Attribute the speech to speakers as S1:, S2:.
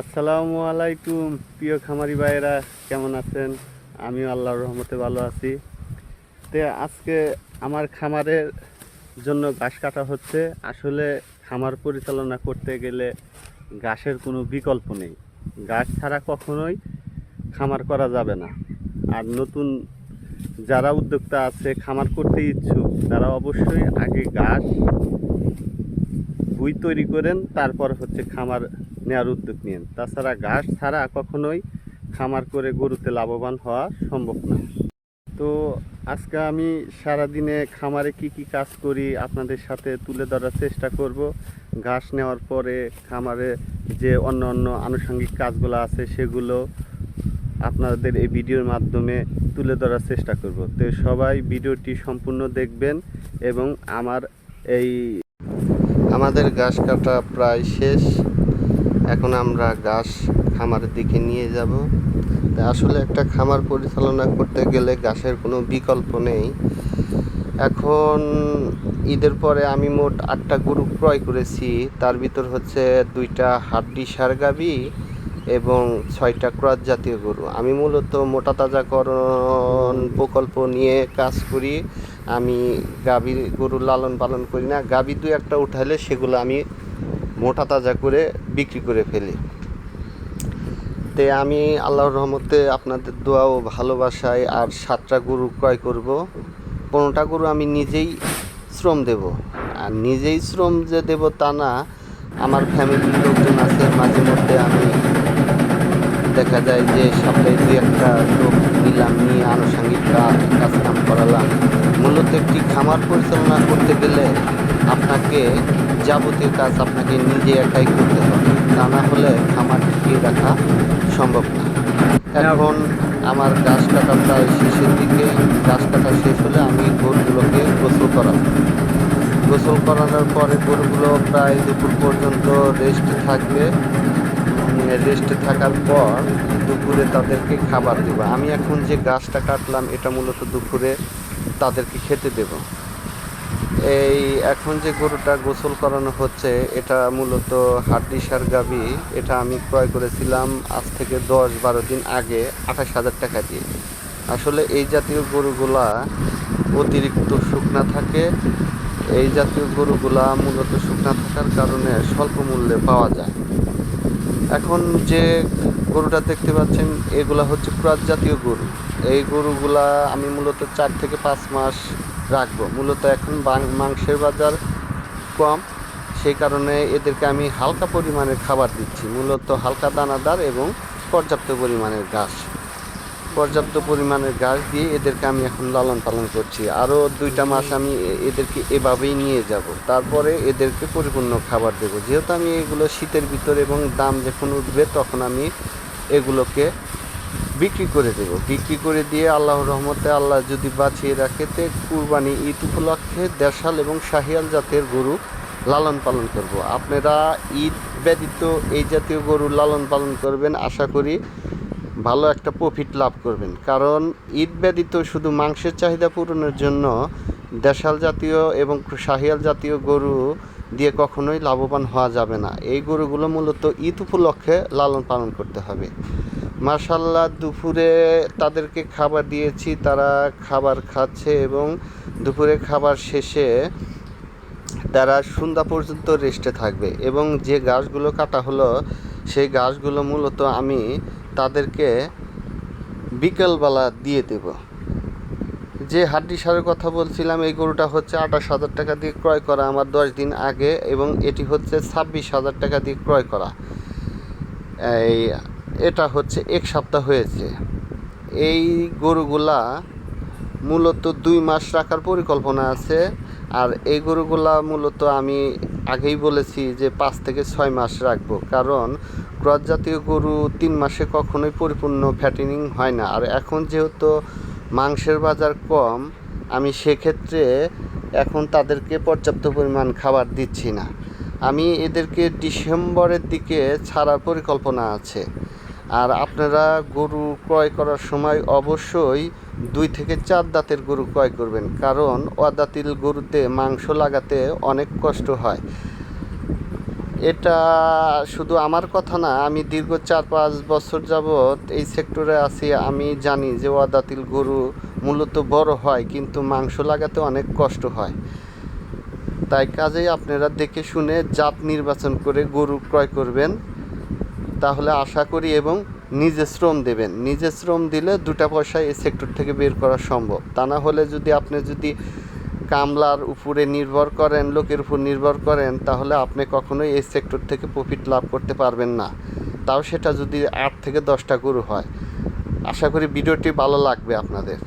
S1: আসসালামু আলাইকুম, প্রিয় খামারি ভাইয়েরা, কেমন আছেন? আমিও আল্লাহর রহমতে ভালো আছি। তে আজকে আমার খামারের জন্য ঘাস কাটা হচ্ছে। আসলে খামার পরিচালনা করতে গেলে ঘাসের কোনো বিকল্প নেই। ঘাস ছাড়া কখনোই খামার করা যাবে না। আর নতুন যারা উদ্যোক্তা আছে, খামার করতে ইচ্ছুক, তারা অবশ্যই আগে ঘাস বুই তৈরি করেন, তারপর হচ্ছে খামার নেওয়ার উদ্যোগ নিন তাছাড়া ঘাস ছাড়া কখনোই খামার করে গরুতে লাভবান হওয়া সম্ভব না। তো আজকে আমি সারাদিনে খামারে কি কি কাজ করি আপনাদের সাথে তুলে ধরার চেষ্টা করব। ঘাস নেওয়ার পরে খামারে যে অন্য অন্য আনুষঙ্গিক কাজগুলো আছে সেগুলো আপনাদের এই ভিডিওর মাধ্যমে তুলে ধরার চেষ্টা করব। তো সবাই ভিডিওটি সম্পূর্ণ দেখবেন এবং আমার এই আমাদের ঘাস কাটা প্রায় শেষ। এখন আমরা ঘাস খামারের দিকে নিয়ে যাব। তা আসলে একটা খামার পরিচালনা করতে গেলে ঘাসের কোনো বিকল্প নেই। এখন ঈদের পরে আমি মোট আটটা গরু ক্রয় করেছি। তার ভিতর হচ্ছে দুইটা হাড্ডি সার গাবি এবং ছয়টা ক্রস জাতীয় গরু। আমি মূলত মোটা তাজাকরণ প্রকল্প নিয়ে কাজ করি। আমি গাভী গরু লালন পালন করি না। গাভী দু একটা উঠাইলে সেগুলো আমি মোটা তাজা করে বিক্রি করে ফেলি। তে আমি আল্লাহর রহমতে আপনাদের দোয়া ও ভালোবাসায় আর সাতটা গরু ক্রয় করব। পনেরোটা গরু আমি নিজেই শ্রম দেব। আর নিজেই শ্রম যে দেব তা না, আমার ফ্যামিলির লোকজন আছে, মাঝে মধ্যে আমি দেখা যায় যে সপ্তাহে দুই একটা লোক নিলাম, নিয়ে আনুষঙ্গিক কাজ কাম করালাম। মূলত একটি খামার পরিচালনা করতে গেলে আপনাকে যাবতীয় কাজ আপনাকে নিজে একাই করতে হবে। তা না হলে খামার টিকিয়ে রাখা সম্ভব না। এখন আমার গাছ কাটা প্রায় শেষের দিকে। গাছ কাটা শেষ হলে আমি গরুগুলোকে গোসল করাবো। গোসল করানোর পরে গরুগুলো প্রায় দুপুর পর্যন্ত রেস্ট থাকবে। রেস্টে থাকার পর দুপুরে তাদেরকে খাবার দেবো। আমি এখন যে গাছটা কাটলাম, এটা মূলত দুপুরে তাদেরকে খেতে দেব। এই এখন যে গরুটা গোসল করানো হচ্ছে, এটা মূলত হাড্ডি সার গাবি এটা আমি ক্রয় করেছিলাম আজ থেকে দশ বারো দিন আগে, আঠাশ হাজার টাকা দিয়ে। আসলে এই জাতীয় গরুগুলা অতিরিক্ত শুকনা থাকে। এই জাতীয় গরুগুলা মূলত শুকনা থাকার কারণে স্বল্প মূল্যে পাওয়া যায়। এখন যে গরুটা দেখতে পাচ্ছেন, এগুলা হচ্ছে ক্রস জাতীয় গরু। এই গরুগুলা আমি মূলত চার থেকে পাঁচ মাস রাখব। মূলত এখন মাংসের বাজার কম, সেই কারণে এদেরকে আমি হালকা পরিমাণের খাবার দিচ্ছি। মূলত হালকা দানাদার এবং পর্যাপ্ত পরিমাণের ঘাস। পর্যাপ্ত পরিমাণের ঘাস দিয়ে এদেরকে আমি এখন লালন পালন করছি। আরও দুইটা মাস আমি এদেরকে এভাবেই নিয়ে যাব। তারপরে এদেরকে পরিপূর্ণ খাবার দেবো। যেহেতু আমি এগুলো শীতের ভিতর এবং দাম যখন উঠবে তখন আমি এগুলোকে বিক্রি করে দেব। বিক্রি করে দিয়ে আল্লাহ রহমতে আল্লাহ যদি বাঁচিয়ে রাখে, তে কুরবানি ঈদ উপলক্ষে দেশাল এবং শাহিয়াল জাতের গরু লালন পালন করব। আপনারা ঈদ ব্যতীত এই জাতীয় গরু লালন পালন করবেন, আশা করি ভালো একটা প্রফিট লাভ করবেন। কারণ ঈদ ব্যতীত শুধু মাংসের চাহিদা পূরণের জন্য দেশাল জাতীয় এবং শাহিয়াল জাতীয় গরু দিয়ে কখনোই লাভবান হওয়া যাবে না। এই গরুগুলো মূলত ঈদ উপলক্ষে লালন পালন করতে হবে। মার্শাল্লাহ দুপুরে তাদেরকে খাবার দিয়েছি, তারা খাবার খাচ্ছে এবং দুপুরে খাবার শেষে তারা সন্ধ্যা পর্যন্ত রেস্টে থাকবে এবং যে গাছগুলো কাটা হলো, সেই গাছগুলো মূলত আমি তাদেরকে বিকেলবেলা দিয়ে দেব। যে হাড্ডি সারের কথা বলছিলাম, এই গরুটা হচ্ছে আঠাশ হাজার টাকা দিয়ে ক্রয় করা আমার দশ দিন আগে এবং এটি হচ্ছে ছাব্বিশ হাজার টাকা দিয়ে ক্রয় করা। এই এটা হচ্ছে এক সপ্তাহ হয়েছে। এই গরুগুলা মূলত দুই মাস রাখার পরিকল্পনা আছে আর এই গরুগুলা মূলত আমি আগেই বলেছি যে পাঁচ থেকে ছয় মাস রাখব। কারণ ক্রস জাতীয় গরু তিন মাসে কখনোই পরিপূর্ণ ফ্যাটিনিং হয় না। আর এখন যেহেতু মাংসের বাজার কম, আমি সেক্ষেত্রে এখন তাদেরকে পর্যাপ্ত পরিমাণ খাবার দিচ্ছি না। আমি এদেরকে ডিসেম্বরের দিকে ছাড়ার পরিকল্পনা আছে। আর আপনারা গরু ক্রয় করার সময় অবশ্যই দুই থেকে চার দাঁতের গরু ক্রয় করবেন। কারণ অদাতিল গরুতে মাংস লাগাতে অনেক কষ্ট হয়। এটা শুধু আমার কথা না, আমি দীর্ঘ চার পাঁচ বছর যাবৎ এই সেক্টরে আছি। আমি জানি যে ওয়াদাতিল গরু মূলত বড় হয়, কিন্তু মাংস লাগাতে অনেক কষ্ট হয়। তাই কাজেই আপনারা দেখে শুনে জাত নির্বাচন করে গরু ক্রয় করবেন। তাহলে আশা করি এবং নিজে শ্রম দেবেন। নিজে শ্রম দিলে দুটা পয়সা এই সেক্টর থেকে বের করা সম্ভব। তা না হলে যদি আপনি যদি কামলার উপরে নির্ভর করেন, লোকের উপর নির্ভর করেন, তাহলে আপনি কখনোই এই সেক্টর থেকে প্রফিট লাভ করতে পারবেন না। তাও সেটা যদি আট থেকে দশটা গরু হয়। আশা করি ভিডিওটি ভালো লাগবে আপনাদের।